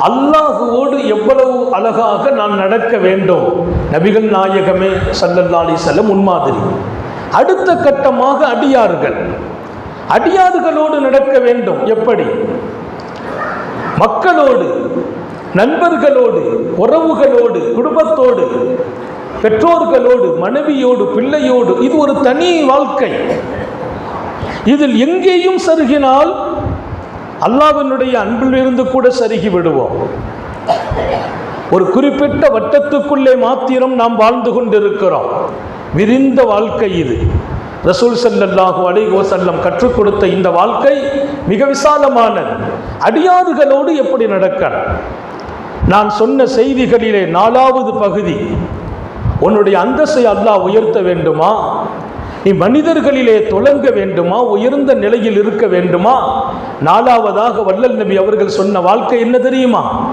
அல்லாஹுவோடு எவ்வளவு அழகாக நான் நடக்க வேண்டும். நபிகள் நாயகமே சல்லல்லாலி செல்லம் முன்மாதிரி. அடுத்த கட்டமாக அடியார்கள். அடியார்களோடு நடக்க வேண்டும். எப்படி? மக்களோடு நண்பர்களோடு உறவுகளோடு குடும்பத்தோடு பெற்றோர்களோடு மனைவியோடு பிள்ளையோடு இது ஒரு தனி வாழ்க்கை. இதில் எங்கேயும் சருகினால் அல்லாவினுடைய அன்பிலிருந்து கூட சருகி விடுவோம். ஒரு குறிப்பிட்ட வட்டத்துக்குள்ளே மாத்திரம் நாம் வாழ்ந்து கொண்டிருக்கிறோம். விரிந்த வாழ்க்கை இது. ரசூல் செல்லல்லாஹு அலைகோ செல்லம் கற்றுக் கொடுத்த இந்த வாழ்க்கை மிக விசாலமானது. அடியாறுகளோடு எப்படி நடக்க? நான் சொன்ன செய்திகளிலே நாலாவது பகுதி உன்னுடைய அந்தஸ்தை அல்லாஹ் உயர்த்த வேண்டுமா? நீ மனிதர்களிலே தொடங்க வேண்டுமா? உயர்ந்த நிலையில் இருக்க வேண்டுமா? நாலாவதாக வள்ளல் நபி அவர்கள் சொன்ன வாழ்க்கை என்ன தெரியுமா?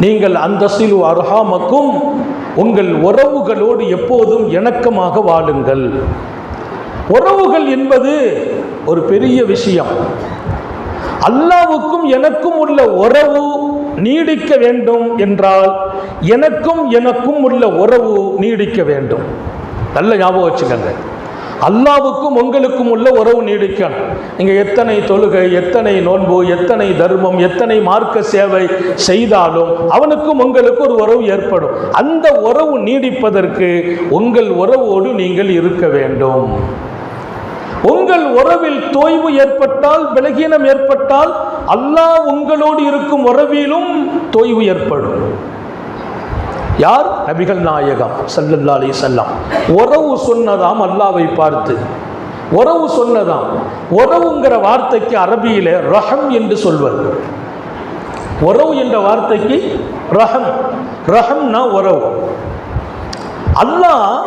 நீங்கள் அந்த சிலு அருகாமக்கும் உங்கள் உறவுகளோடு எப்போதும் இணக்கமாக வாழுங்கள். உறவுகள் என்பது ஒரு பெரிய விஷயம். அல்லாவுக்கும் எனக்கும் உள்ள உறவு நீடிக்க வேண்டும் என்றால் எனக்கும் எனக்கும் உள்ள உறவு நீடிக்க வேண்டும். நல்ல ஞாபகம் வச்சுக்கோங்க. அல்லாவுக்கும் உங்களுக்கும் உள்ள உறவு நீடிக்கணும். நீங்கள் எத்தனை தொழுகை எத்தனை நோன்பு எத்தனை தர்மம் எத்தனை மார்க்க சேவை செய்தாலும் அவனுக்கும் உங்களுக்கு ஒரு உறவு ஏற்படும். அந்த உறவு நீடிப்பதற்கு உங்கள் உறவோடு நீங்கள் இருக்க வேண்டும். உங்கள் உறவில் தோய்வு ஏற்பட்டால் பலகீனம் ஏற்பட்டால் அல்லாஹ் உங்களோடு இருக்கும் உறவிலும் தோய்வு ஏற்படும். யார்? நபிகள் நாயகம் சல்லல்லா அலி செல்லம் உறவு சொன்னதாம் அல்லாவை பார்த்து. உறவு சொன்னதாம். உறவுங்கிற வார்த்தைக்கு அரபியில ரஹம் என்று சொல்வது. உறவு என்ற வார்த்தைக்கு ரஹம். ரஹம்னா உறவு. அல்லாஹ்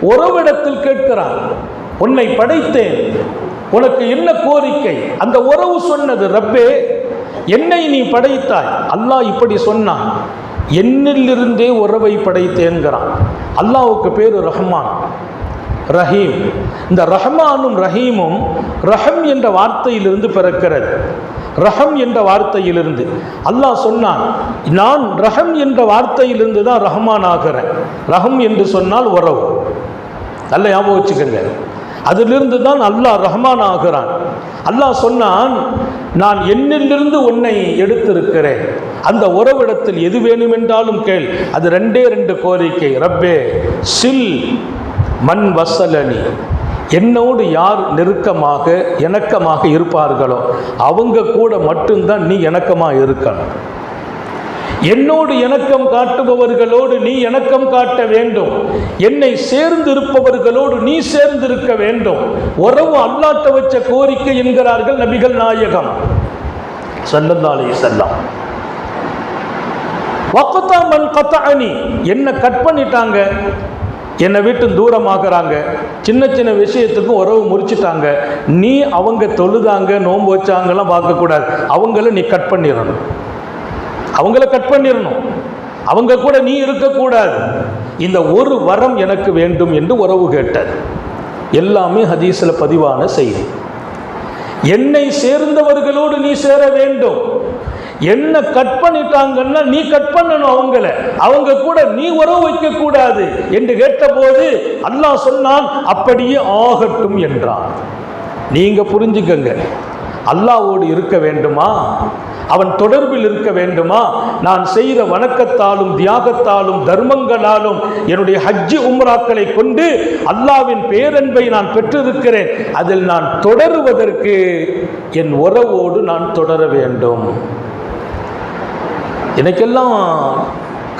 உறவிடத்தில் கேட்கிறான் உன்னை படைத்தேன். உனக்கு என்ன கோரிக்கை? அந்த உறவு சொன்னது ரப்பே என்னை நீ படைத்தாய். அல்லாஹ் இப்படி சொன்னான். என்னிலிருந்தே உறவை படைத்தேன்கிறான். அல்லாவுக்கு பேர் ரஹ்மான். ரஹீம். இந்த ரஹ்மானும் ரஹீமும் ரஹம் என்ற வார்த்தையிலிருந்து பிறக்கிறது. ரஹம் என்ற வார்த்தையிலிருந்து. அல்லாஹ் சொன்னான் நான் ரஹம் என்ற வார்த்தையிலிருந்து தான் ரஹ்மான் ஆகிறேன். ரஹம் என்று சொன்னால் உறவு. நல்ல ஞாபகம் வச்சுக்கோங்க. அதிலிருந்து தான் அல்லாஹ் ரஹ்மான் ஆகிறான். அல்லாஹ் சொன்னான் நான் என்னிலிருந்து உன்னை எடுத்திருக்கிறேன். அந்த உறவிடத்தில் எது வேணுமென்றாலும் கேள். அது ரெண்டே ரெண்டு கோரிக்கை. ரப்பே சில் மண் வசலனி. என்னோடு யார் நெருக்கமாக இணக்கமாக இருப்பார்களோ அவங்க கூட மட்டும்தான் நீ இணக்கமாக இருக்கணும். என்னோடு இணக்கம் காட்டுபவர்களோடு நீ இணக்கம் காட்ட வேண்டும். என்னை சேர்ந்து இருப்பவர்களோடு நீ சேர்ந்திருக்க வேண்டும். உறவு அல்லாட்ட வச்ச கோரிக்கை என்கிறார்கள் நபிகள் நாயகம். சல்லல்லாலே செல்லாம் வக்கத்தா கத்தா கத்தஅனி. என்னை கட் பண்ணிட்டாங்க? என்னை விட்டு தூரமாகறாங்க. சின்ன சின்ன விஷயத்துக்கும் உறவு முறிச்சிட்டாங்க. நீ அவங்க தொழுதாங்க நோன்பு வச்சாங்கலாம் பார்க்கக்கூடாது. அவங்கள நீ கட் பண்ணிடணும். அவங்கள கட் பண்ணிடணும். அவங்க கூட நீ இருக்கக்கூடாது. இந்த ஒரு வரம் எனக்கு வேண்டும் என்று உறவு கேட்டது. எல்லாமே ஹதீஸில் பதிவான செய்தி. என்னை சேர்ந்தவர்களோடு நீ சேர வேண்டும். என்ன கட் பண்ணிட்டாங்கன்னா நீ கட் பண்ணணும் அவங்கள. அவங்க கூட நீ உறவு வைக்க கூடாது என்று கேட்டபோது அல்லாஹ் சொன்னான் அப்படியே ஆகட்டும் என்றான். நீங்க புரிஞ்சுக்கங்க. அல்லாவோடு இருக்க வேண்டுமா? அவன் தொடர்பில் இருக்க வேண்டுமா? நான் செய்த வணக்கத்தாலும் தியாகத்தாலும் தர்மங்களாலும் என்னுடைய ஹஜ்ஜு உம்ராக்களை கொண்டு அல்லாவின் பேரன்பை நான் பெற்றிருக்கிறேன். அதில் நான் தொடருவதற்கு என் உறவோடு நான் தொடர வேண்டும். எனக்கெல்லாம்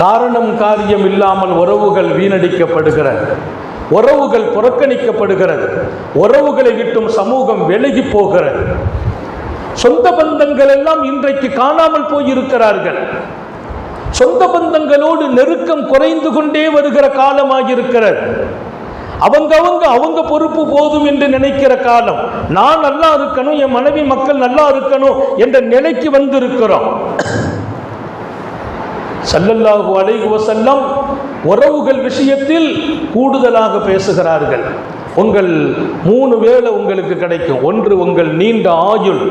காரணம் காரியம் இல்லாமல் உறவுகள் வீணடிக்கப்படுகிறது. உறவுகள் புறக்கணிக்கப்படுகிறது. உறவுகளை விட்டும் சமூகம் விலகி போகிறது. சொந்த பந்தங்கள் எல்லாம் இன்றைக்கு காணாமல் போயிருக்கிறார்கள். சொந்த பந்தங்களோடு நெருக்கம் குறைந்து கொண்டே வருகிற காலமாகியிருக்கிறது அவங்க அவங்க அவங்க பொறுப்பு போதும் என்று நினைக்கிற காலம். நான் நல்லா இருக்கணும் என் மனைவி மக்கள் நல்லா இருக்கணும் என்ற நிலைக்கு வந்திருக்கிறோம். சல்லல்லாஹு அலைஹி வசல்லம் உறவுகள் விஷயத்தில் கூடுதலாக பேசுகிறார்கள். உங்கள் மூணு வேளை உங்களுக்கு கிடைக்கும். ஒன்று உங்கள் நீண்ட ஆயுள்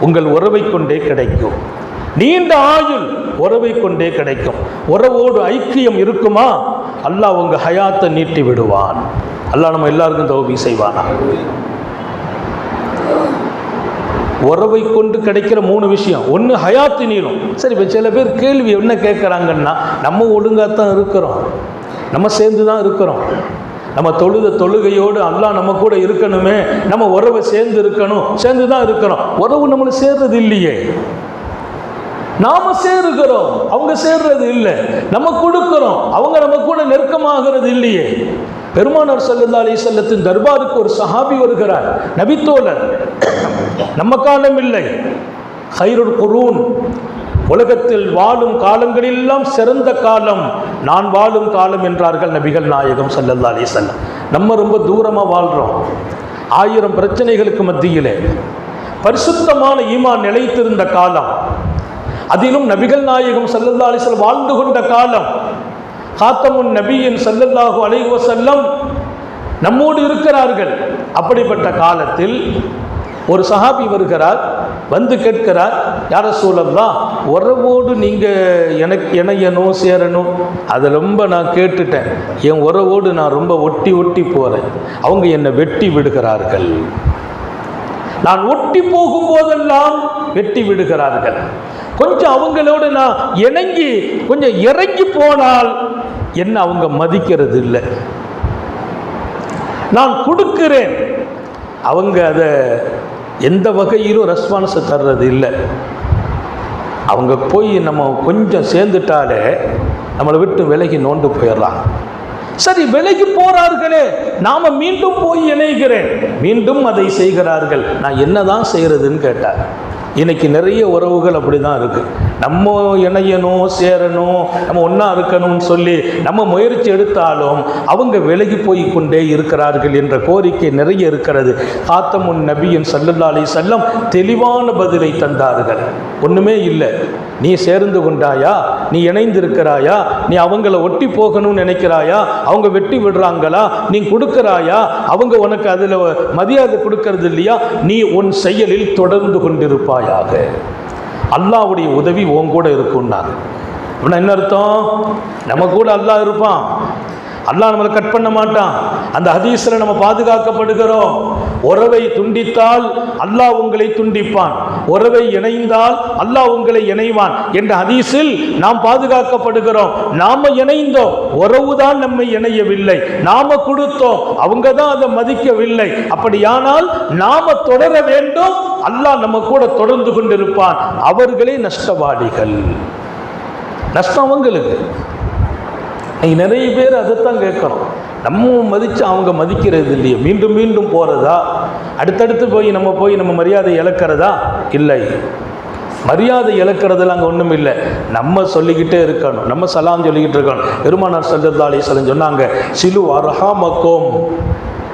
உங்கள் உறவை கொண்டே கிடைக்கும். நீண்ட ஆயுள் உறவை கொண்டே கிடைக்கும். உறவோடு ஐக்கியம் இருக்குமா? அல்லாஹ் உங்கள் ஹயாத்தை நீட்டி விடுவான். அல்லாஹ் நம்ம எல்லாருக்கும் தோபி செய்வானா? உறவை கொண்டு கிடைக்கிற மூணு விஷயம். ஒன்று ஹயாத்து நீளும். சரி இப்போ சில பேர் கேள்வி என்ன கேட்குறாங்கன்னா நம்ம ஒழுங்காக தான் இருக்கிறோம். நம்ம சேர்ந்து தான் இருக்கிறோம். நம்ம தொழுத தொழுகையோடு அல்லாஹ் நம்ம கூட இருக்கணுமே. நம்ம உறவை சேர்ந்து இருக்கணும். சேர்ந்து தான் இருக்கிறோம். உறவு நம்மளை சேர்றது இல்லையே. நாம சேருகிறோம். அவங்க சேர்றது இல்லை. நம்ம கொடுக்கிறோம். அவங்க நம்ம கூட நெருக்கமாகிறது இல்லையே. பெருமானார் சல்லல்லா அலி செல்லத்தின் தர்பாருக்கு ஒரு சஹாபி வருகிறார். நபித்தோழர் நம்ம காலம் இல்லை ஹைருல் குரூன் உலகத்தில் வாழும் காலங்களெல்லாம் சிறந்த காலம் நான் வாழும் காலம் என்றார்கள் நபிகள் நாயகம் சல்லல்லா அலி செல்லம் நம்ம ரொம்ப தூரமாக வாழ்கிறோம் ஆயிரம் பிரச்சனைகளுக்கு மத்தியிலே. பரிசுத்தமான ஈமான் நிலைத்திருந்த காலம். அதிலும் நபிகள் நாயகம் சல்லல்லா வாழ்ந்து கொண்ட காலம். காத்தமுன் நபியின் சல்லல்லாஹு அலைஹி செல்லம் நம்மோடு இருக்கிறார்கள். அப்படிப்பட்ட காலத்தில் ஒரு சஹாபி வருகிறார் வந்து கேட்கிறார் யார சூழல்லாம் உறவோடு நீங்கள் எனக்கு இணையணும் சேரணும் அதை ரொம்ப நான் கேட்டுட்டேன். என் உறவோடு நான் ரொம்ப ஒட்டி ஒட்டி போகிறேன் அவங்க என்னை வெட்டி விடுகிறார்கள். நான் ஒட்டி போகும் போதெல்லாம் வெட்டி விடுகிறார்கள். கொஞ்சம் அவங்களோட நான் இணங்கி கொஞ்சம் இறங்கி போனால் என்ன அவங்க மதிக்கிறது இல்லை நான் கொடுக்கிறேன். அவங்க அதை எந்த வகையிலும் ரெஸ்பான்ஸை தர்றது இல்லை அவங்க போய் நம்ம கொஞ்சம் சேர்ந்துட்டாலே நம்மளை விட்டு விலகி நோண்டு போயிடலாம். சரி விலகி போறார்களே நாம மீண்டும் போய் இணைகிறேன். மீண்டும் அதை செய்கிறார்கள். நான் என்னதான் செய்யறதுன்னு கேட்டார் இன்னைக்கு நிறைய உறவுகள் அப்படி தான் இருக்குது நம்ம இணையணும் சேரணும் நம்ம ஒன்றா இருக்கணும்னு சொல்லி நம்ம முயற்சி எடுத்தாலும் அவங்க விலகி போய் கொண்டே இருக்கிறார்கள் என்ற கோரிக்கை நிறைய இருக்கிறது. காத்தமுன் நபியின் சல்லல்லா செல்லம் தெளிவான பதிலை தந்தார்கள். ஒன்றுமே இல்லை. நீ சேர்ந்து கொண்டாயா? நீ இணைந்திருக்கிறாயா? நீ அவங்கள ஒட்டி போகணும்னு நினைக்கிறாயா? அவங்க வெட்டி விடுறாங்களா? நீ கொடுக்கறாயா? அவங்க உனக்கு அதில் மரியாதை கொடுக்கறது இல்லையா? நீ உன் செயலில் தொடர்ந்து கொண்டிருப்பாயாக. அல்லாஹ்வுடைய உதவி உன் கூட இருக்கும்னாங்க அப்படின்னா என்ன அர்த்தம்? நம்ம கூட அல்லாஹ் இருப்பான். அல்லாஹ் நம்மளை கட் பண்ண மாட்டான். அந்த ஹதீஸில் நம்ம பாதுகாக்கப்படுகிறோம். உறவை துண்டித்தால் அல்லாஹ் உங்களை துண்டிப்பான். உறவை இணைந்தால் அல்லாஹ் உங்களை இணைவான். என்ற ஹதீஸில் நாம் பாதுகாக்கப்படுகிறோம். நாம இணைந்தோம். உறவுதான் நம்மை இணையவில்லை. நாம கொடுத்தோம். அவங்க தான் அதை மதிக்கவில்லை. அப்படியானால் நாம தொடர வேண்டும். அல்லாஹ் நம்ம கூட தொடர்ந்து கொண்டிருப்பான். அவர்களே நஷ்டவாளிகள். நஷ்டம் அவங்களுக்கு. இன்னைக்கு நிறைய பேர் அதைத்தான் கேட்குறோம் நம்ம மதித்து அவங்க மதிக்கிறது இல்லையே. மீண்டும் மீண்டும் போகிறதா அடுத்தடுத்து போய் நம்ம போய் நம்ம மரியாதை இழக்கிறதா? இல்லை. மரியாதை இழக்கிறதுல அங்கே ஒன்றும் இல்லை. நம்ம சொல்லிக்கிட்டே இருக்கணும். நம்ம சலாம் சொல்லிக்கிட்டு இருக்கணும். பெருமானார் சல்லல்லா அலிஸ்வலம் சொன்னாங்க சிலு அரஹாமக்கோம்.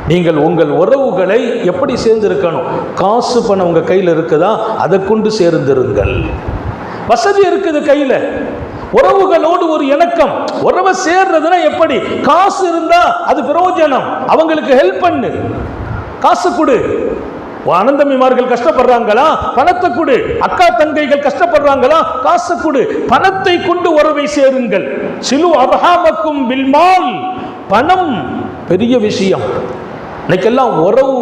நீங்கள் உங்கள் உறவுகளை எப்படி சேர்ந்திருக்கணும்? காசு பணம் உங்கள் கையில் இருக்குதா? அதை கொண்டு சேர்ந்திருங்கள். வசதி இருக்குது கையில். உறவுகளோடு ஒரு இணக்கம். உறவை சேர்றதுன்னா எப்படி? காசு இருந்தா அது பிரயோஜனம். அவங்களுக்கு ஹெல்ப் பண்ணு. காசு கொடு. அனந்தமிமார்கள் கஷ்டப்படுறாங்களா? பணத்தை கொடு. அக்கா தங்கைகள் கஷ்டப்படுறாங்களா? காசு கொடு. பணத்தை கொண்டு உறவை சேருங்கள். சிலு அபகாமக்கும் பில்மால் பணம் பெரிய விஷயம். இன்னைக்கெல்லாம் உறவு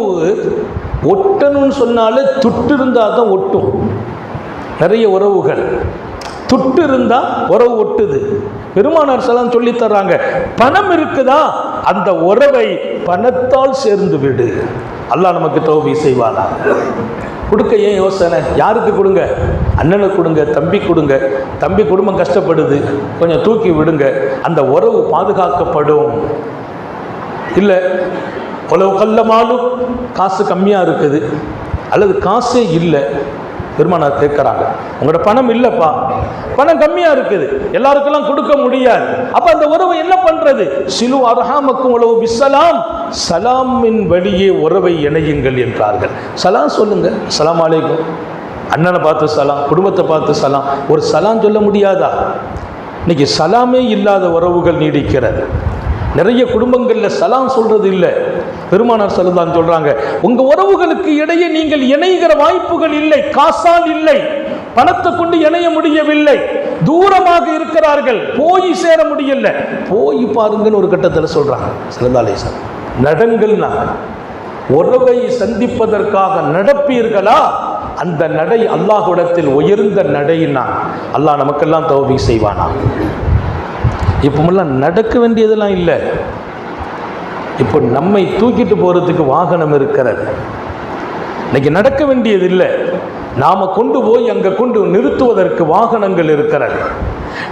ஒட்டணும்னு சொன்னாலே துட்டு இருந்தால் தான் ஒட்டும். நிறைய உறவுகள். துட்டு இருந்தால் உறவு ஒட்டுது. பெருமானார் செல்லாம் சொல்லி தர்றாங்க பணம் இருக்குதா? அந்த உறவை பணத்தால் சேர்ந்து விடு. அல்லாஹ் நமக்கு தோவி செய்வானா? கொடுக்க ஏன் யோசனை? யாருக்கு கொடுங்க? அண்ணனுக்கு கொடுங்க தம்பி கொடுங்க. தம்பி குடும்பம் கஷ்டப்படுது கொஞ்சம் தூக்கி விடுங்க. அந்த உறவு பாதுகாக்கப்படும். இல்லை உழவு கல்லமாலும் காசு கம்மியாக இருக்குது. அல்லது காசே இல்லை பெருமானார் கேட்குறாங்க. உங்களோட பணம் இல்லைப்பா. பணம் கம்மியாக இருக்குது. எல்லாருக்கெல்லாம் கொடுக்க முடியாது. அப்போ அந்த உறவை என்ன பண்ணுறது சிலு அரஹாமக்கும் உழவு பிசலாம் சலாமின் வழியே உறவை இணையுங்கள் என்றார்கள். சலாம் சொல்லுங்க. சலாம் அலைக்கும். அண்ணனை பார்த்து சலாம் குடும்பத்தை பார்த்து சலாம். ஒரு சலாம் சொல்ல முடியாதா? இன்னைக்கு சலாமே இல்லாத உறவுகள் நீடிக்கிறது நிறைய குடும்பங்களில் சலாம் சொல்றது இல்லை. பெருமானார் சலுதான் சொல்றாங்க உங்க உறவுகளுக்கு இடையே நீங்கள் இணைகிற வாய்ப்புகள் இல்லை காசால் இல்லை பணத்தை கொண்டு இணைய முடியவில்லை தூரமாக இருக்கிறார்கள் போய் சேர முடியல. போய் பாருங்கன்னு ஒரு கட்டத்தில் சொல்றாங்க சிறந்தாலேசன் நடங்கள்னா உறவை சந்திப்பதற்காக நடப்பீர்களா? அந்த நடை அல்லாஹுடத்தில் உயர்ந்த நடையினா அல்லாஹ் நமக்கெல்லாம் தௌபி செய்வானா? இப்போமெல்லாம் நடக்க வேண்டியதெல்லாம் இல்லை. இப்போ நம்மை தூக்கிட்டு போகிறதுக்கு வாகனம் இருக்கிறது. இன்னைக்கு நடக்க வேண்டியது இல்லை. நாம கொண்டு போய் அங்கே கொண்டு நிறுத்துவதற்கு வாகனங்கள் இருக்கிறது.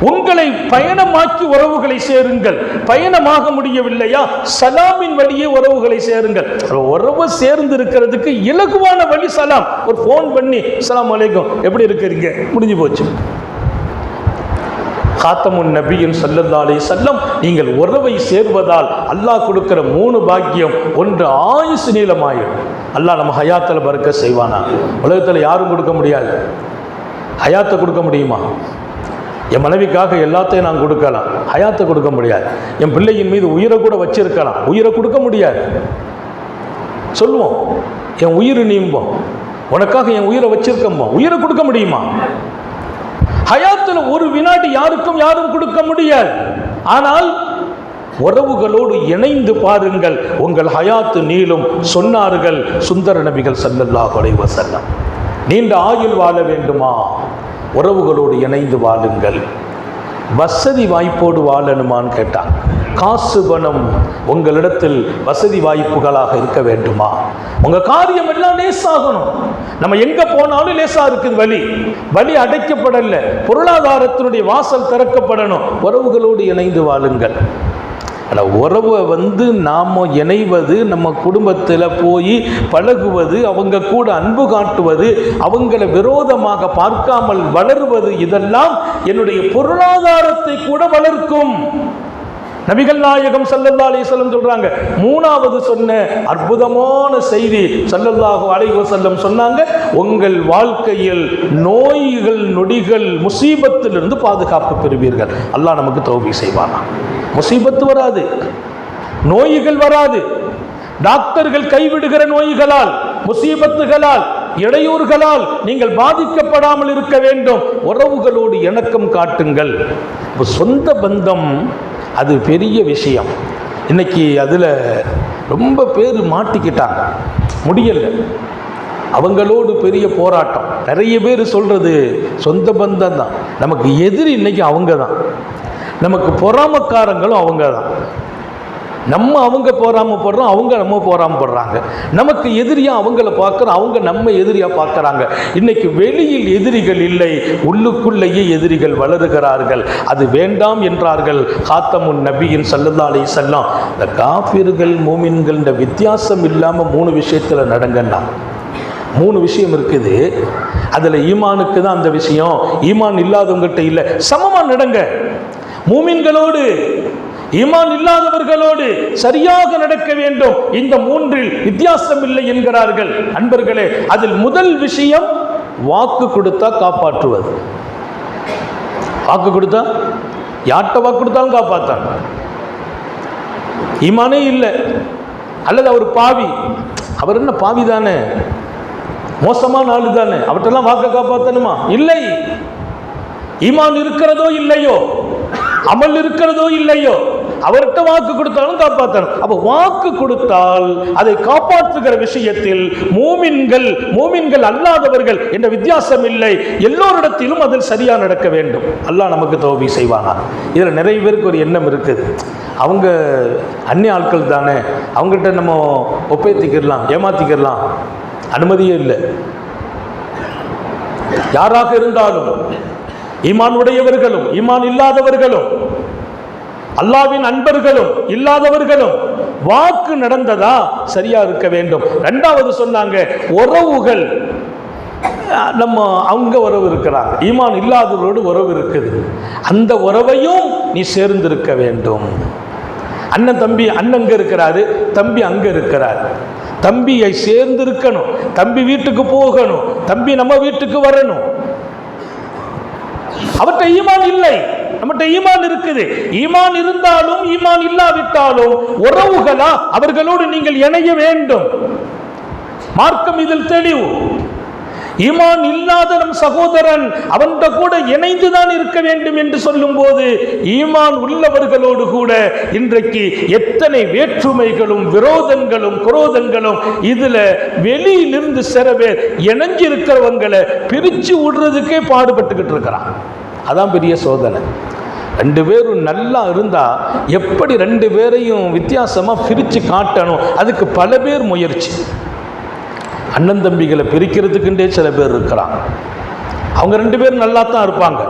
உங்களை பயணமாக்கி உறவுகளை சேருங்கள். பயணமாக முடியவில்லையா? சலாமின் வழியே உறவுகளை சேருங்கள். உறவு சேர்ந்து இருக்கிறதுக்கு இலகுவான வழி சலாம். ஒரு ஃபோன் பண்ணி சலாம் அலைக்கும். எப்படி இருக்கிறீங்க? முடிஞ்சு போச்சு. காத்தமுன் நபியின் சல்லல்லாலே செல்லம் நீங்கள் உறவை சேர்வதால் அல்லாஹ் கொடுக்கிற மூணு பாக்கியம் ஒன்று ஆயுசு நீளமாயிடும் அல்லாஹ் நம்ம ஹயாத்தில் பறக்க செய்வானா? உலகத்தில் யாரும் கொடுக்க முடியாது. ஹயாத்தை கொடுக்க முடியுமா? என் மனைவிக்காக எல்லாத்தையும் நான் கொடுக்கலாம். ஹயாத்தை கொடுக்க முடியாது. என் பிள்ளையின் மீது உயிரை கூட வச்சிருக்கலாம். உயிரை கொடுக்க முடியாது. சொல்லுவோம். என் உயிர் நீம்போம். உனக்காக என் உயிரை வச்சிருக்கோம்போ உயிரை கொடுக்க முடியுமா? ஹயாத்தில் ஒரு வினாடி யாருக்கும் யாரும் கொடுக்க முடியாது. ஆனால் உறவுகளோடு இணைந்து பாருங்கள். உங்கள் ஹயாத்து நீளும் சொன்னார்கள் சுந்தர நபிகள் ஸல்லல்லாஹு அலைஹி நீண்ட ஆயுள் வாழ வேண்டுமா? உறவுகளோடு இணைந்து வாழுங்கள். வசதி வாய்ப்போடு வாழணுமான்னு கேட்டான் காசு பணம் உங்களிடத்தில் வசதி வாய்ப்புகளாக இருக்க வேண்டுமா? உங்கள் காரியம் எல்லாம் லேசாகணும். நம்ம எங்கே போனாலும் லேசாக இருக்குது வழி வழி அடைக்கப்படலை. பொருளாதாரத்தினுடைய வாசல் திறக்கப்படணும். உறவுகளோடு இணைந்து வாழுங்கள். ஆனால் உறவை வந்து நாம் இணைவது நம்ம குடும்பத்தில் போய் பழகுவது அவங்க கூட அன்பு காட்டுவது அவங்கள விரோதமாக பார்க்காமல் வளருவது இதெல்லாம் என்னுடைய பொருளாதாரத்தை கூட வளர்க்கும். நபிகள் நாயகம் சல்லல்லா அலிசல்லம் சொல்றாங்க. மூணாவது சொன்ன அற்புதமான செய்தி சல்லல்லாஹு அலைஹி வஸல்லம் சொன்னாங்க. உங்கள் வாழ்க்கையில் நோய்கள் நொடிகள் முசீபத்திலிருந்து பாதுகாப்பு பெறுவீர்கள். அல்லாஹ் நமக்கு தௌபி செய்வானா? முசீபத்து வராது. நோய்கள் வராது. டாக்டர்கள் கைவிடுகிற நோய்களால் முசீபத்துகளால் இடையூறுகளால் நீங்கள் பாதிக்கப்படாமல் இருக்க வேண்டும். உறவுகளோடு இணக்கம் காட்டுங்கள். இப்போ சொந்த பந்தம் அது பெரிய விஷயம். இன்னைக்கு அதில் ரொம்ப பேர் மாட்டிக்கிட்டாங்க. முடியல. அவங்களோடு பெரிய போராட்டம். நிறைய பேர் சொல்கிறது சொந்த பந்தம் தான். நமக்கு எதிரி இன்னைக்கு அவங்க தான் நமக்கு பொறாமக்காரங்களும் அவங்க தான் நம்ம அவங்க போடுறோம் அவங்க நம்ம போடுறாங்க. நமக்கு எதிரியா அவங்கள பார்க்குறோம் அவங்க நம்ம எதிரியா பார்க்குறாங்க. இன்னைக்கு வெளியில் எதிரிகள் இல்லை உள்ளுக்குள்ளேயே எதிரிகள் வளருகிறார்கள். அது வேண்டாம் என்றார்கள் காத்தமுன் நபியின் சல்லதாலை செல்லாம் செல்லம் இந்த காபிர்கள் மூமின்கள் இந்த வித்தியாசம் இல்லாமல் மூணு விஷயத்தில் நடங்கன்னா மூணு விஷயம் இருக்குது. அதில் ஈமானுக்கு தான் அந்த விஷயம். ஈமான் இல்லாதவங்ககிட்ட இல்லை சமமாக நடங்க. மூமின்களோடு ஈமான் இல்லாதவர்களோடு சரியாக நடக்க வேண்டும். இந்த மூன்றில் வித்தியாசம் இல்லை என்கிறார்கள். அன்பர்களே அதில் முதல் விஷயம் வாக்கு கொடுத்தா காப்பாற்றுவது. வாக்கு கொடுத்தா? யார்கிட்ட வாக்கு கொடுத்தாலும் காப்பாத்தான். ஈமானே இல்லை. அல்லது அவர் பாவி. அவர் என்ன பாவி தானே? மோசமான ஆளு தானே? அவற்றெல்லாம் வாக்க காப்பாற்றணுமா இல்லை. ஈமான் இருக்கிறதோ இல்லையோ? அமல் இருக்கிறதோ இல்லையோ? அவர்கிட்ட வாக்கு கொடுத்தாலும் காப்பாற்றணும். அப்போ வாக்கு கொடுத்தால் அதை காப்பாற்றுகிற விஷயத்தில் மூமின்கள் மூமின்கள் அல்லாதவர்கள் என்ற வித்தியாசம் இல்லை. எல்லோரிடத்திலும் அதில் சரியா நடக்க வேண்டும். அல்லாஹ் நமக்கு தோவி செய்வானா? இதில் நிறைய பேருக்கு ஒரு எண்ணம் இருக்குது அவங்க அந்நிய ஆட்கள் தானே. அவங்ககிட்ட நம்ம ஒப்பேத்திக்கிடலாம் ஏமாத்திக்கிடலாம். அனுமதியே இல்லை. யாராக இருந்தாலும் ஈமான் உடையவர்களும் ஈமான் இல்லாதவர்களும் அல்லாவின் அன்பர்களும் இல்லாதவர்களும் வாக்கு நடந்ததா சரியா இருக்க வேண்டும். ரெண்டாவது சொன்னாங்க உறவுகள் நம்ம அவங்க உறவு இருக்கிறாங்க. ஈமான் இல்லாதவரோடு உறவு இருக்குது. அந்த உறவையும் நீ சேர்ந்திருக்க வேண்டும். அண்ணன் தம்பி அண்ணன் அங்க இருக்கிறாரு தம்பி அங்க இருக்கிறார். தம்பியை சேர்ந்து இருக்கணும் தம்பி வீட்டுக்கு போகணும் தம்பி நம்ம வீட்டுக்கு வரணும். அவற்றை ஈமான் இல்லை. நம்மகிட்ட ஈமான் இருக்குது. ஈமான் இருந்தாலும் ஈமான் இல்லாவிட்டாலும் உறவுகளா அவர்களோடு நீங்கள் இணைய வேண்டும். மார்க்கம் இதில் தெளிவு. ஈமான் இல்லாத நம் சகோதரன் அவன்கிட்ட கூட இணைந்துதான் இருக்க வேண்டும் என்று சொல்லும்போது ஈமான் உள்ளவர்களோடு கூட இன்றைக்கு எத்தனை வேற்றுமைகளும் விரோதங்களும் குரோதங்களும் இதுல வெளியிலிருந்து சில பேர் இணைஞ்சிருக்கிறவங்களை பிரிச்சு விடுறதுக்கே பாடுபட்டுக்கிட்டு இருக்கிறான். அதான் பெரிய சோதனை. ரெண்டு பேரும் நல்லா இருந்தால் எப்படி ரெண்டு பேரையும் வித்தியாசமாக பிரித்து காட்டணும்? அதுக்கு பல பேர் முயற்சி. அண்ணன் தம்பிகளை பிரிக்கிறதுக்குண்டே சில பேர் இருக்கிறாங்க அவங்க ரெண்டு பேரும் நல்லா தான் இருப்பாங்க.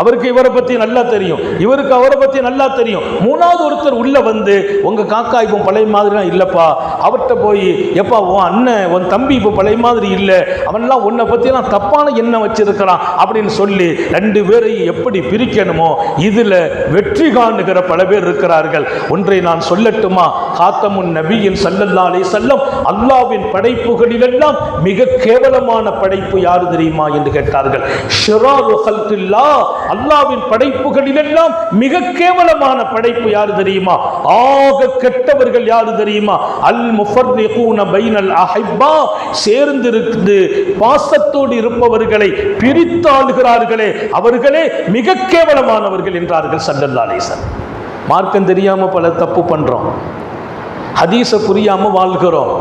அவருக்கு இவரை பற்றி நல்லா தெரியும். இவருக்கு அவரை பற்றி நல்லா தெரியும். மூணாவது ஒருத்தர் உள்ளே வந்து உங்கள் காக்கா இப்போ பழைய மாதிரிலாம் இல்லைப்பா. அவர்கிட்ட போய் எப்பா உன் அண்ணன் உன் தம்பி இப்போ பழைய மாதிரி இல்லை. அவன்லாம் உன்னை பற்றிலாம் தப்பான எண்ணம் வச்சிருக்கிறான். அப்படின்னு சொல்லி ரெண்டு பேரையும் எப்படி பிரிக்கணுமோ இதில் வெற்றி காணுகிற பல பேர் இருக்கிறார்கள். ஒன்றை நான் சொல்லட்டுமா? காத்தமுன் நபியின் சல்லல்லா அலைஹி செல்லம் அல்லாவின் படைப்புகளிலெல்லாம் மிக கேவலமான படைப்பு யாரு தெரியுமா? என்று கேட்டார்கள். ஷிராரு ஹல்கில்லா அல்லாவின் மிக கேவலமான படைப்பு யாரு தெரியுமா? ஆக கெட்டவர்கள் யாரு தெரியுமா? அல் முஃபர்ரிகூன பைனல் அஹிப்பா சேர்ந்திருந்து பாசத்தோடு இருப்பவர்களை பிரித்தாளுகிறார்களே அவர்களே மிக கேவலமானவர்கள் என்றார்கள் சல்லல்லா அலிசன் மார்க்கம் தெரியாம பல தப்பு பண்றோம். ஹதீஸ புரியாம வாழ்கிறோம்.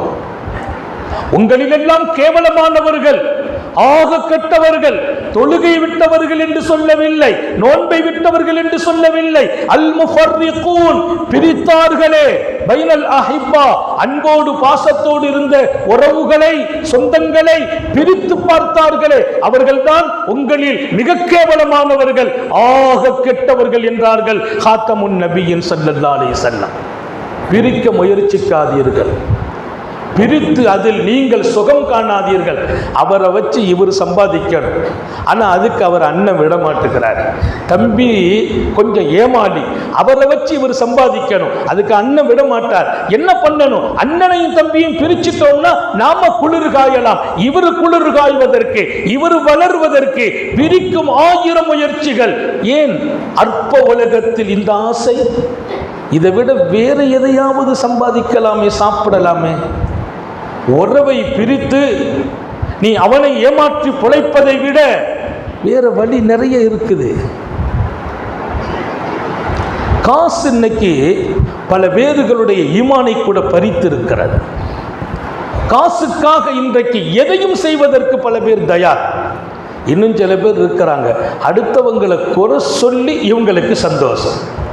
உங்களிலெல்லாம் கேவலமானவர்கள் ஆக கெட்டவர்கள் தொழுகை விட்டவர்கள் என்று சொல்லவில்லை நோன்பை விட்டவர்கள் என்று சொல்லவில்லை. அல் முஃபர்ரிகூன் பிரித்தார்களே பைனல் அஹிப்பா அன்போடு பாசத்தோடு இருந்த உறவுகளை சொந்தங்களை பிரித்து பார்த்தார்களே. அவர்கள்தான் உங்களில் மிக கேவலமானவர்கள் ஆக கெட்டவர்கள் என்றார்கள். ஹாத்தமுன் நபியின் சல்லல்லாலே செல்லம் பிரிக்க முயற்சிக்காதீர்கள். பிரித்து அதில் நீங்கள் சுகம் காணாதீர்கள். அவரை வச்சு இவர் சம்பாதிக்கணும். ஆனால் அதுக்கு அவர் அண்ணன் விட மாட்டுகிறார். தம்பி கொஞ்சம் ஏமாளி அவரை வச்சு இவர் சம்பாதிக்கணும். அதுக்கு அண்ணன் விட மாட்டார். என்ன பண்ணணும்? அண்ணனையும் தம்பியும் பிரிச்சுட்டோம்னா நாம குளிர் காயலாம். இவர் குளிர் காய்வதற்கு இவர் வளர்வதற்கு பிரிக்கும் ஆயிரம் முயற்சிகள். ஏன்? அற்ப உலகத்தில் இந்த ஆசை. இதை விட வேறு எதையாவது சம்பாதிக்கலாமே சாப்பிடலாமே. உறவை பிரித்து நீ அவனை ஏமாற்றி பிழைப்பதை விட வேற வழி நிறைய இருக்குது. காசு இன்னைக்கு பல பேர்களுடைய ஈமானை கூட பறித்திருக்கிறது. காசுக்காக இன்றைக்கு எதையும் செய்வதற்கு பல பேர் தயார். இன்னும் சில பேர் இருக்கிறாங்க. அடுத்தவங்களை குறை சொல்லி இவங்களுக்கு சந்தோஷம்.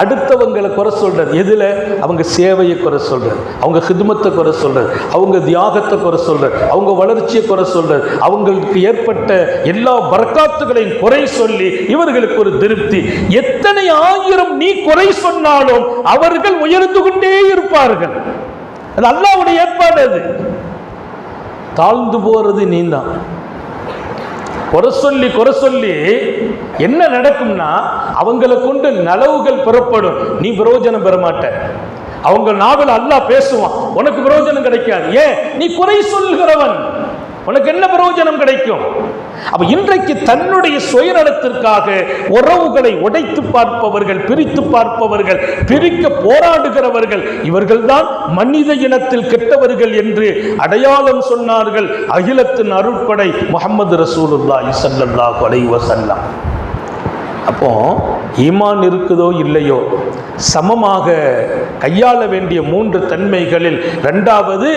அடுத்தவங்களை குறை சொல்கிறது எதில்? அவங்க சேவையை குறை சொல்கிறது அவங்க ஹிதுமத்தை குறை சொல்கிறது அவங்க தியாகத்தை குறை சொல்கிறது அவங்க வளர்ச்சியை குறை சொல்கிறது அவங்களுக்கு ஏற்பட்ட எல்லா வரக்காத்துகளையும் குறை சொல்லி இவர்களுக்கு ஒரு திருப்தி. எத்தனை ஆயிரம் நீ குறை சொன்னாலும் அவர்கள் உயர்ந்து கொண்டே இருப்பார்கள். அது அல்லாவுடைய ஏற்பாடு அது. தாழ்ந்து போறது நீதான் குறை சொல்லி குறை சொல்லி என்ன நடக்கும்னா அவங்களை கொண்டு நலவுகள் புறப்படும். நீ பிரயோஜனம் பெற மாட்ட. அவங்க நாவல் அல்லாஹ் பேசுவான். உனக்கு பிரயோஜனம் கிடைக்காது. ஏன்? நீ குறை சொல்கிறவன் உனக்கு என்ன பிரயோஜனம் கிடைக்கும்? அப்ப இன்றைக்கு தன்னுடைய சுயநலத்திற்காக உறவுகளை உடைத்து பார்ப்பவர்கள் பிரித்து பார்ப்பவர்கள் பிரிக்க போராடுகிறவர்கள் இவர்கள்தான் மனித இனத்தில் கெட்டவர்கள் என்று அடையாளம் சொன்னார்கள் அகிலத்தின் அருட்படை முகமது ரசூலுல்லாஹி ஸல்லல்லாஹு அலைஹி வஸல்லம். அப்போ ஈமான் இருக்குதோ இல்லையோ? சமமாக கையாள வேண்டிய மூன்று தன்மைகளில் ரெண்டாவது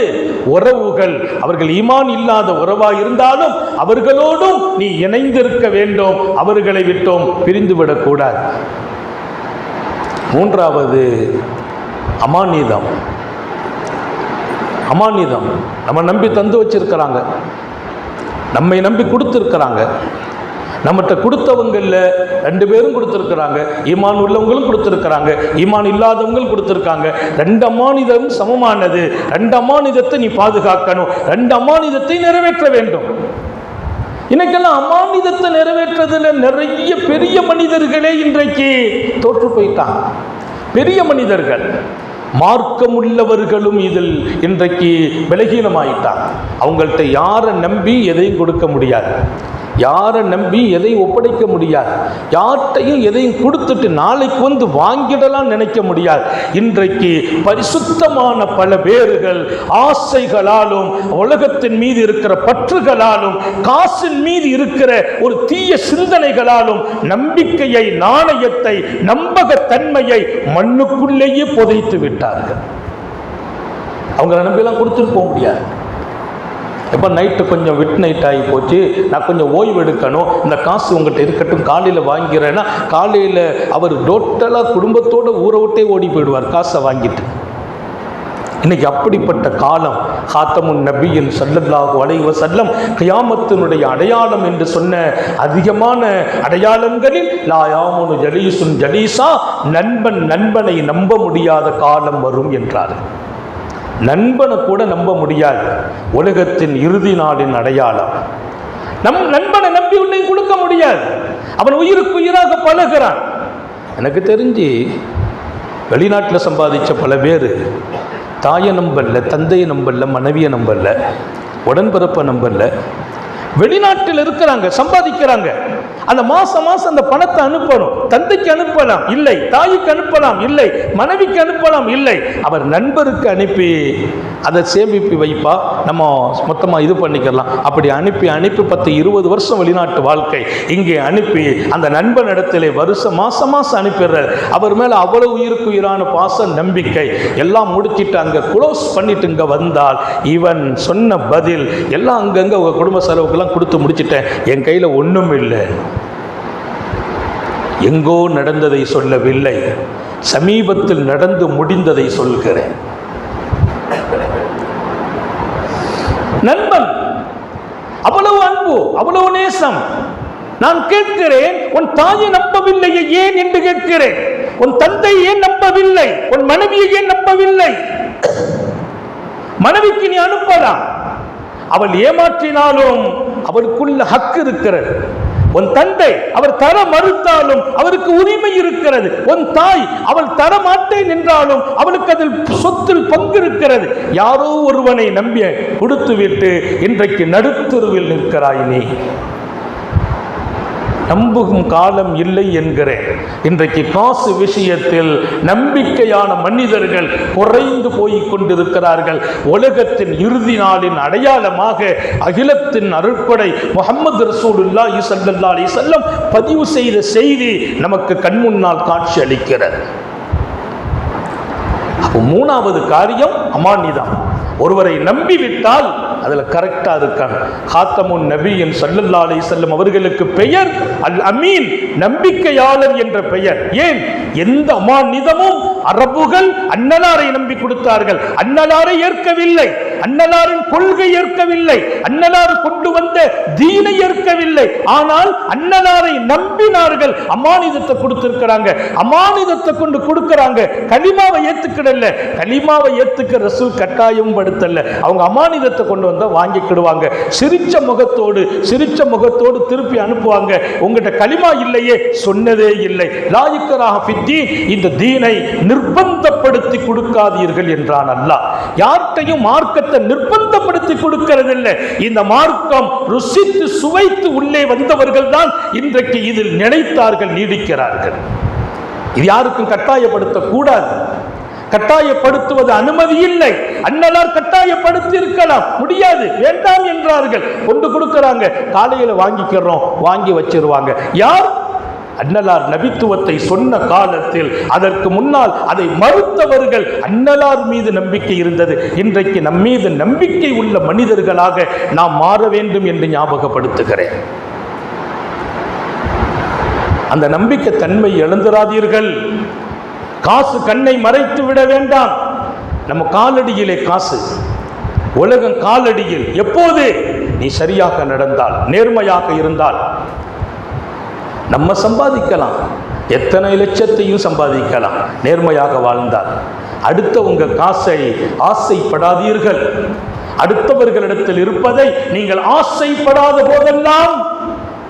உறவுகள். அவர்கள் ஈமான் இல்லாத உறவாக இருந்தாலும் அவர்களோடும் நீ இணைந்திருக்க வேண்டும். அவர்களை விட்டோம் பிரிந்துவிடக்கூடாது மூன்றாவது அமானிதம். அமானிதம். நம்ம நம்பி தந்து வச்சிருக்கிறாங்க. நம்மை நம்பி கொடுத்துருக்கிறாங்க. நம்மகிட்ட கொடுத்தவங்களில் ரெண்டு பேரும் கொடுத்துருக்குறாங்க. ஈமான் உள்ளவங்களும் கொடுத்துருக்குறாங்க. ஈமான் இல்லாதவங்களும் கொடுத்துருக்காங்க. ரெண்டு அமானிதம் சமமானது. ரெண்டு அமானிதத்தை நீ பாதுகாக்கணும். ரெண்டு அமானிதத்தை நிறைவேற்ற வேண்டும். இன்னைக்கெல்லாம் அமானிதத்தை நிறைவேற்றதுல நிறைய பெரிய மனிதர்களே இன்றைக்கு தோற்று போயிட்டாங்க. பெரிய மனிதர்கள். மார்க்கமுள்ளவர்களும் இதில் இன்றைக்கு பலகீனமாயிட்டாங்க. அவங்கள்ட்ட யாரை நம்பி எதையும் கொடுக்க முடியாது. யாரை நம்பி எதையும் ஒப்படைக்க முடியாது? யார்கிட்டையும் எதையும் கொடுத்துட்டு நாளைக்கு வந்து வாங்கிடலாம் நினைக்க முடியாது. இன்றைக்கு பரிசுத்தமான பல பேர்கள் ஆசைகளாலும் உலகத்தின் மீது இருக்கிற பற்றுகளாலும் காசின் மீது இருக்கிற ஒரு தீய சிந்தனைகளாலும் நம்பிக்கையை நாணயத்தை நம்பகத்தன்மையை மண்ணுக்குள்ளேயே புதைத்து விட்டார்கள். அவங்கள நம்பியெல்லாம் கொடுத்துட்டு போக முடியாது. எப்போ நைட்டு கொஞ்சம் விட் நைட் ஆகி போச்சு நான் கொஞ்சம் ஓய்வு எடுக்கணும். இந்த காசு உங்கள்கிட்ட இருக்கட்டும் காலையில் வாங்கிறேன்னா காலையில் அவர் டோட்டலாக குடும்பத்தோடு ஊரை விட்டே ஓடி போயிடுவார் காசை வாங்கிட்டு. இன்னைக்கு அப்படிப்பட்ட காலம் ஹாத்தமுன் நபியின் சல்லல்லாஹு அலைவ செல்லம் கியாமத்தினுடைய அடையாளம் என்று சொன்ன அதிகமான அடையாளங்களில் லாயாமுனு ஜலீசுன் ஜலீசா நண்பன் நண்பனை நம்ப முடியாத காலம் வரும் என்றார்கள். நண்பனை கூட நம்ப முடியாது. உலகத்தின் இறுதி நாளின் அடையாளம். நம் நண்பனை நம்பி உன்னை கொடுக்க முடியாது. அவன் உயிருக்கு உயிராக பழகிறான். எனக்கு தெரிஞ்சு வெளிநாட்டில் சம்பாதிச்ச பல பேர் தாயை நம்பல தந்தையை நம்பல மனைவியை நம்பல உடன்பிறப்பை நம்பல வெளிநாட்டில் இருக்கிறாங்க சம்பாதிக்கிறாங்க. அந்த மாசம் மாசம் அந்த பணத்தை அனுப்பணும். தந்தைக்கு அனுப்பலாம் இல்லை. தாய்க்கு அனுப்பலாம் இல்லை. மனைவிக்கு அனுப்பலாம் இல்லை. அவர் நண்பருக்கு அனுப்பி அதை சேமிப்பு வைப்பா. நம்ம மொத்தமாக இது பண்ணிக்கலாம். அப்படி அனுப்பி அனுப்பி பத்து இருபது வருஷம் வெளிநாட்டு வாழ்க்கை. இங்கே அனுப்பி அந்த நண்பன் இடத்திலே வருஷம் மாசம் மாசம் அனுப்பிடுறார். அவர் மேலே அவ்வளவு உயிருக்கு உயிரான பாசம் நம்பிக்கை. எல்லாம் முடிச்சிட்டு அங்கே க்ளோஸ் பண்ணிட்டு இங்கே வந்தால் இவன் சொன்ன பதில் எல்லாம் அங்கங்கே உங்கள் குடும்ப செலவுக்கெல்லாம் கொடுத்து முடிச்சிட்டேன். என் கையில் ஒன்றும் இல்லை எங்கோ நடந்ததை சொல்லவில்லை. சமீபத்தில் நடந்து முடிந்ததை சொல்கிறேன். நண்பன் அவ்வளவு அன்பு அவ்வளவு நேசம். நான் கேட்கிறேன் உன் தாயை நம்பவில்லையே ஏன் என்று கேட்கிறேன். உன் தந்தை ஏன் நம்பவில்லை? உன் மனைவியை ஏன் நம்பவில்லை? மனைவிக்கு நீ அனுப்பலாம். அவள் ஏமாற்றினாலும் அவளுக்குள்ள ஹக்கு இருக்கிறது. உன் தந்தை அவர் தர மறுத்தாலும் அவருக்கு உரிமை இருக்கிறது. உன் தாய் அவள் தர மாட்டேன் என்றாலும் அவளுக்கு அதில் சொத்தில் பங்கு இருக்கிறது யாரோ ஒருவனை நம்பிய கொடுத்து விட்டு இன்றைக்கு நடுத்தருவில் நிற்கிறாய் நீ. நம்புகும் காலம் இல்லை என்கிறேன். இன்றைக்கு காசு விஷயத்தில் நம்பிக்கையான மனிதர்கள் குறைந்து போய் கொண்டிருக்கிறார்கள். உலகத்தின் இறுதி நாளின் அடையாளமாக அகிலத்தின் அருட்படை முகமது ரசூலுல்லா இசல்லா அலைஹி பதிவு செய்த செய்தி நமக்கு கண்முன்னால் காட்சி அளிக்கிறது. மூணாவது காரியம் அமானிதான் ஒருவரை நம்பி விட்டால் கரெக்டாக இருக்காங்க. ஹாத்தமுன் நபியின் சல்லல்லா அலி செல்லும் அவர்களுக்கு பெயர் அல் அமீன் நம்பிக்கையாளர் என்ற பெயர். ஏன்? எந்த அமானிதமும் அரபுகள் அன்னலாரை நம்பி கொடுத்தார்கள். அன்னலாரை ஏற்கவில்லை. அன்னலாரின் கொள்கை ஏற்கவில்லை. அன்னலார் கொண்டு வந்த தீனை ஏற்கவில்லை. ஆனால் அன்னலாரை நம்பினார்கள். அமானிதத்தை கொடுத்திருக்கிறாங்க. அமானிதத்தை கொண்டு கொடுக்கிறாங்க. கலிமாவை ஏத்துக்கிடல. கலிமாவை ஏத்துக்க ரசூல் கட்டாயம் படுத்தல. அவங்க அமானிதத்தை கொண்டு வந்தா வாங்கிக்கிடுவாங்க. சிரிச்ச முகத்தோடு சிரிச்ச முகத்தோடு திருப்பி அனுப்புவாங்க. உங்ககிட்ட களிமா இல்லையே சொன்னதே இல்லை. லாயிக்கராக பித்தி இந்த தீனை நிர்பந்தப்படுத்தி கொடுக்காதீர்கள் என்றான் அல்லாஹ். யார்கிட்டையும் மார்க்கத்தை நிர்பந்தப்படுத்தி கொடுக்கிறதில்லை. இந்த மார்க்கம் ருசித்து சுவைத்து உள்ளே வந்தவர்கள் தான் இன்றைக்கு இதில் நினைத்தார்கள் நீடிக்கிறார்கள். இது யாருக்கும் கட்டாயப்படுத்த கூடாது கட்டாயப்படுத்துவது அனுமதி இல்லை. அண்ணலார் கட்டாயப்படுத்தி இருக்கலாம் முடியாது. வேண்டாம் என்றார்கள். கொண்டு கொடுக்கிறாங்க. காலையில வாங்கிக்கிறோம். வாங்கி வச்சிருவாங்க. யார் அன்னலார் நபித்துவத்தை சொன்ன காலத்தில் அதற்கு முன்னால் அதை மறுத்தவர்கள் அன்னலார் மீது நம்பிக்கை இருந்தது. இன்றைக்கு நம் மீது நம்பிக்கை உள்ள மனிதர்களாக நாம் மாற வேண்டும் என்று ஞாபகப்படுத்துகிறேன். அந்த நம்பிக்கை தன்மை எழுந்துராதீர்கள் காசு கண்ணை மறைத்து விட வேண்டாம். நம்ம காலடியிலே காசு. உலகம் காலடியில். எப்போது? நீ சரியாக நடந்தால் நேர்மையாக இருந்தால். நம்ம சம்பாதிக்கலாம். எத்தனை லட்சத்தையும் சம்பாதிக்கலாம். நேர்மையாக வாழ்ந்தால். அடுத்தவங்க காசை ஆசைப்படாதீர்கள். அடுத்தவர்களிடத்தில் இருப்பதை நீங்கள் ஆசைப்படாத போதெல்லாம்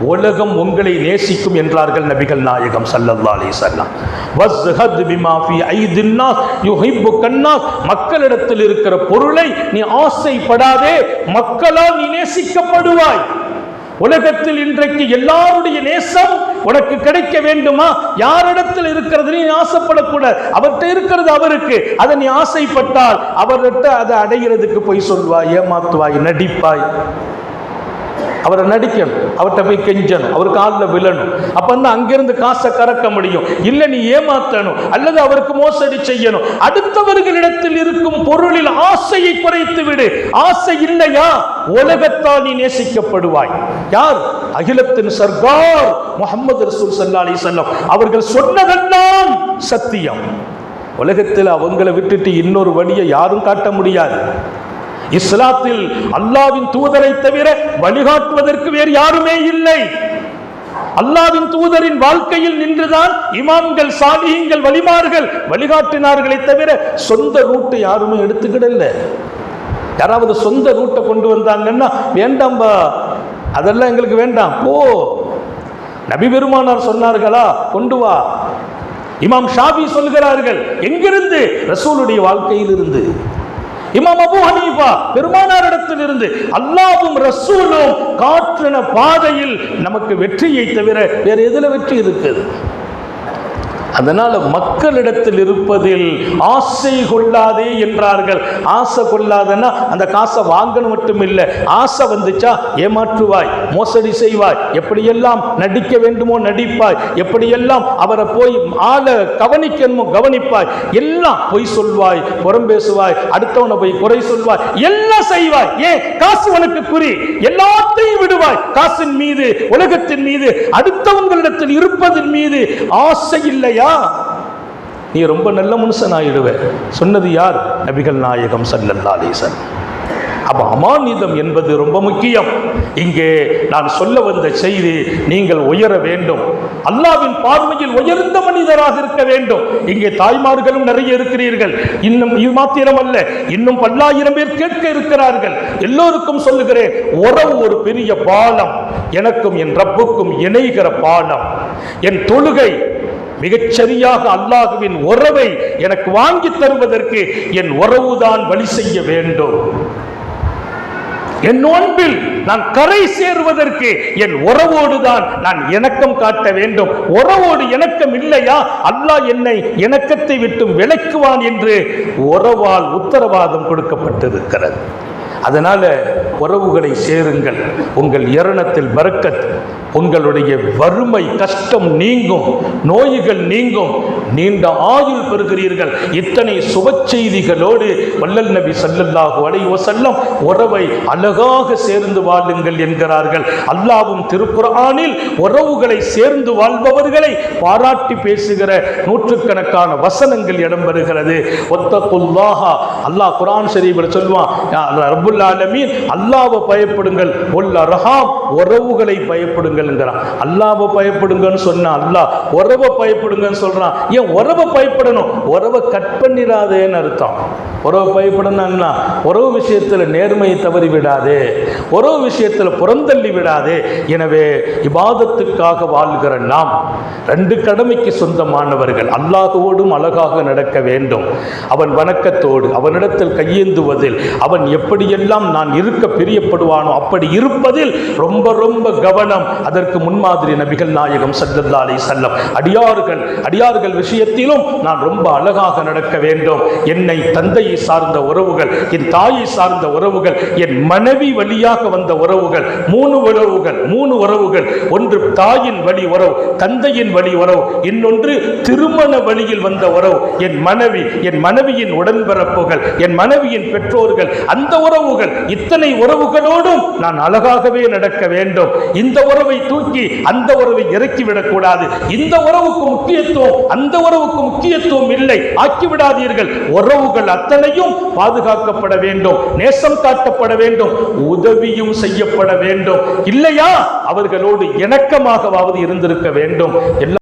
உலகம் உங்களை நேசிக்கும் என்றார்கள் நபிகள் நாயகம் சல்லல்லா அலி சல்லாம் வஸ்ஹத் பிமா ஃபி ஐதின் யுஹிப்பு கன்னாஸ் மக்களிடத்தில் இருக்கிற பொருளை நீ ஆசைப்படாதே. மக்களால் நீ நேசிக்கப்படுவாய். உலகத்தில் இன்றைக்கு எல்லாருடைய நேசம் உனக்கு கிடைக்க வேண்டுமா? யாரிடத்தில் இருக்கிறது நீ ஆசைப்படக்கூடாது அவர்கிட்ட இருக்கிறது அவருக்கு. அதை நீ ஆசைப்பட்டால் அவர்கிட்ட அதை அடைகிறதுக்கு போய் சொல்வாய் ஏமாத்துவாய் நடிப்பாய். அவரை நடிக்கணும் அவர்கிட்ட போய் கெஞ்சணும் அவர் காலில் விழணும். அப்போ வந்து அங்கிருந்து காசை கறக்க முடியும். இல்லை நீ ஏமாத்தணும் அல்லது அவருக்கு மோசடி செய்யணும். அடுத்தவர்களிடத்தில் இருக்கும் பொருளில் ஆசையை குறைத்து விடு. ஆசை இல்லையா? உலகத்தால் நீ நேசிக்கப்படுவாய். யார்? அகிலத்தின் சர்கார் முகமது ரசூல் சல்லா அலி செல்லம் அவர்கள் சொன்னதெல்லாம் சத்தியம். உலகத்தில் அவங்களை விட்டுட்டு இன்னொரு வழியை யாரும் காட்ட முடியாது. இஸ்லாத்தில் அல்லாவின் தூதரை தவிர வழிகாட்டுவதற்கு வேறு யாருமே இல்லை. அல்லாவின் தூதரின் வாழ்க்கையில் நின்றுதான் இமாம்கள் சாலியங்கள் வழிமார்கள் வழிகாட்டினார்களை தவிர சொந்த ரூட்டை யாருமே எடுத்துக்கிடல. யாராவது சொந்த ரூட்டை கொண்டு வந்தாங்கன்னா வேண்டாம்பா அதெல்லாம் எங்களுக்கு வேண்டாம் போ. நபி பெருமானார் சொன்னார்களா கொண்டு வா. இமாம் ஷாபி சொல்கிறார்கள் எங்கிருந்து? ரசூலுடைய வாழ்க்கையில் இருந்து இமாம் அபு ஹனீஃபா பெருமானாரிடத்தில் இருந்து அல்லாவும் ரசூலும் காற்றின பாதையில் நமக்கு வெற்றியை தவிர வேற எதுல வெற்றி இருக்குது அதனால மக்களிடத்தில் இருப்பதில் ஆசை கொள்ளாதே என்றார்கள். ஆசை கொள்ளாதன்னா அந்த காசை வாங்கணும் மட்டும் இல்லை ஆசை வந்துச்சா? ஏமாற்றுவாய் மோசடி செய்வாய் எப்படியெல்லாம் நடிக்க வேண்டுமோ நடிப்பாய் எப்படியெல்லாம் அவரை போய் ஆளை கவனிக்கணுமோ கவனிப்பாய் எல்லாம் பொய் சொல்வாய் புறம் பேசுவாய் அடுத்தவனை போய் குறை சொல்வாய் எல்லாம் செய்வாய். ஏன்? காசு உனக்கு குறி. எல்லாத்தையும் விடுவாய். காசின் மீது உலகத்தின் மீது அடுத்தவங்களிடத்தில் இருப்பதன் மீது ஆசை இல்லையா? நீ ரொம்ப நல்ல மனுஷன் ஆயிடுவேன் சொன்னது யார்? நபிகள் நாயகம் சல்லல்லா அலீசன் அப்ப அமானிதம் என்பது ரொம்ப முக்கியம். இங்கே நான் சொல்ல வந்த செய்தி நீங்கள் உயர வேண்டும். அல்லாவின் பார்வையில் உயர்ந்த மனிதராக இருக்க வேண்டும். இங்கே தாய்மார்களும் நிறைய இருக்கிறீர்கள். இன்னும் இது மாத்திரம் அல்ல இன்னும் பல்லாயிரம் பேர் கேட்க இருக்கிறார்கள். எல்லோருக்கும் சொல்லுகிறேன் உறவு ஒரு பெரிய பாலம். எனக்கும் என் ரப்புக்கும் இணைகிற பாலம். என் தொழுகை மிகச்சரியாக அல்லாஹுவின் உறவை எனக்கு வாங்கி தருவதற்கு என் உறவுதான் வழி செய்ய வேண்டும். என் நோன்பில் நான் கரை சேருவதற்கு என் உறவோடு தான் நான் இணக்கம் காட்ட வேண்டும். உறவோடு இணக்கம் இல்லையா? அல்லாஹ் என்னை இணக்கத்தை விட்டும் விளக்குவான் என்று உறவால் உத்தரவாதம் கொடுக்கப்பட்டிருக்கிறது. அதனால உறவுகளை சேருங்கள். உங்கள் இரணத்தில் பறக்கத் உங்களுடைய வறுமை கஷ்டம் நீங்கும் நோய்கள் நீங்கும். நீண்ட ஆயுள் பெறுகிறீர்கள். இத்தனை சுப செய்திகளோடு வல்லல் நபி சல்லல்லாஹு அலைவ செல்லம் உறவை அழகாக சேர்ந்து வாழுங்கள் என்கிறார்கள். அல்லாவும் திருக்குறானில் உறவுகளை சேர்ந்து வாழ்பவர்களை பாராட்டி பேசுகிற நூற்றுக்கணக்கான வசனங்கள் இடம்பெறுகிறது ஒத்தகுல்லாஹா அல்லாஹ் குரான் ஷரீஃபில் சொல்லுவான் ரப்ப ரபுல் ஆலமீன் அல்லாவை பயப்படுங்கள். ஒல் அர்ஹாம் உறவுகளை பயப்படுங்கள்ங்கிறான் அல்லாவை பயப்படுங்கன்னு சொன்னா அல்லாஹ் உறவை பயப்படுங்கன்னு சொல்கிறான் ஏன் உறவை பயப்படணும்? உறவை கட் பண்ணிடாதேன்னு அர்த்தம். உறவை பயப்படணும்னா உறவு விஷயத்தில் நேர்மையை தவறி விடாதே. உறவு விஷயத்தில் புறந்தள்ளி விடாதே. எனவே இபாதத்துக்காக வாழ்கிற நாம் ரெண்டு கடமைக்கு சொந்தமானவர்கள் அல்லாஹுவோடும் அழகாக நடக்க வேண்டும். அவன் வணக்கத்தோடு அவனிடத்தில் கையேந்துவதில் அவன் எப்படி எங்கெல்லாம் நான் இருக்க பிரியப்படுவானோ? அப்படி இருப்பதில் ரொம்ப ரொம்ப கவனம். அதற்கு முன்மாதிரி நபிகள் நாயகம் சல்லல்லா அலி செல்லம் அடியார்கள் அடியார்கள் விஷயத்திலும் நான் ரொம்ப அழகாக நடக்க வேண்டும். என்னை தந்தையை சார்ந்த உறவுகள் என் தாயை சார்ந்த உறவுகள் என் மனைவி வழியாக வந்த உறவுகள் மூணு உறவுகள் மூணு உறவுகள். ஒன்று தாயின் வழி உறவு தந்தையின் வழி உறவு. இன்னொன்று திருமண வழியில் வந்த உறவு. என் மனைவி என் மனைவியின் உடன்பிறப்புகள் என் மனைவியின் பெற்றோர்கள் அந்த உறவு உறவுகள் இத்தனை உறவுகளோடும் நான் அழகாகவே நடக்க வேண்டும். இந்த உறவை தூக்கி அந்த உறவை இறக்கி விடக்கூடாது. இந்த உறவுக்கு முக்கியத்துவம் அந்த உறவுக்கு முக்கியத்துவம் இல்லை. ஆக்கிவிடாதீர்கள். உறவுகள் அத்தனையும் பாதுகாக்கப்பட வேண்டும். நேசம் காட்டப்பட வேண்டும். உதவியும் செய்யப்பட வேண்டும். இல்லையா? அவர்களோடு இணக்கமாகவாவது இருந்திருக்க வேண்டும். எல்லா